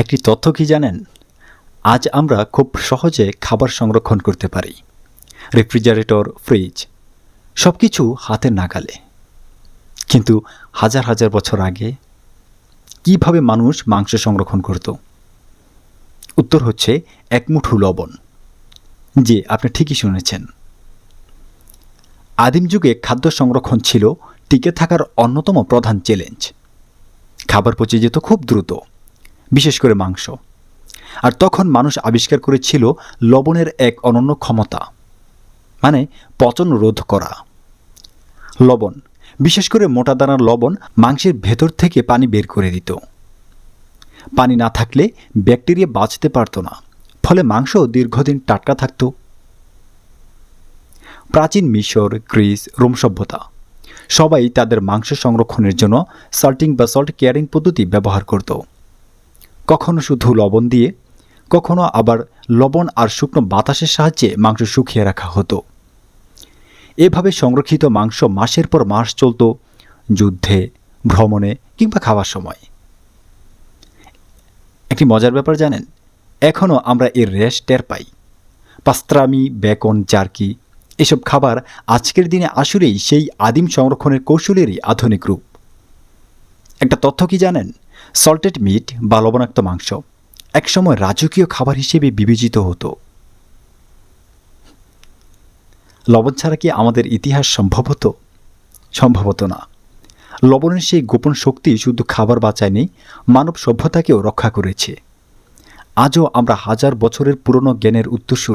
একটি তথ্য কি জানেন? আজ আমরা খুব সহজে খাবার সংরক্ষণ করতে পারি। রেফ্রিজারেটর, ফ্রিজ সব কিছু হাতের নাগালে। কিন্তু হাজার হাজার বছর আগে কীভাবে মানুষ মাংস সংরক্ষণ করত? উত্তর হচ্ছে এক মুঠো লবণ, যে আপনি ঠিকই শুনেছেন। আদিম যুগে খাদ্য সংরক্ষণ ছিল টিকে থাকার অন্যতম প্রধান চ্যালেঞ্জ খাবার পচে যেত খুব দ্রুত। বিশেষ করে মাংস। আর তখন মানুষ আবিষ্কার করেছিল লবণের এক অনন্য ক্ষমতা মানে পচন রোধ করা। লবণ, বিশেষ করে মোটা দানার লবণ মাংসের ভেতর থেকে পানি বের করে দিত। পানি না থাকলে ব্যাকটেরিয়া বাঁচতে পারত না, ফলে মাংস দীর্ঘদিন টাটকা থাকত। প্রাচীন মিশর, গ্রিস, রোম সভ্যতা, সবাই তাদের মাংস সংরক্ষণের জন্য সল্টিং বা সল্ট কেয়ারিং পদ্ধতি ব্যবহার করত। কখনো শুধু লবণ দিয়ে, কখনো আবার লবণ আর শুকনো বাতাসের সাহায্যে মাংস শুকিয়ে রাখা হতো। এভাবে সংরক্ষিত মাংস মাসের পর মাস চলত যুদ্ধে, ভ্রমণে কিংবা খাওয়ার সময়। একটি মজার ব্যাপার জানেন এখনও আমরা এর রেশ টের পাই। পাস্ত্রামি বেকন, জার্কি এসব খাবার আজকের দিনে আসলেই সেই আদিম সংরক্ষণের কৌশলেরই আধুনিক রূপ। একটা তথ্য কি জানেন? সল্টেড মিট বা লবণাক্ত মাংস, একসময় রাজকীয় খাবার হিসেবে বিবেচিত হতো। লবণ ছাড়া কি আমাদের ইতিহাস সম্ভবত সম্ভবত না। লবণের সেই গোপন শক্তি শুধু খাবার বাঁচায়নি, মানব সভ্যতাকেও রক্ষা করেছে। আজও আমরা হাজার বছরের পুরনো জ্ঞানের উত্তরসূরি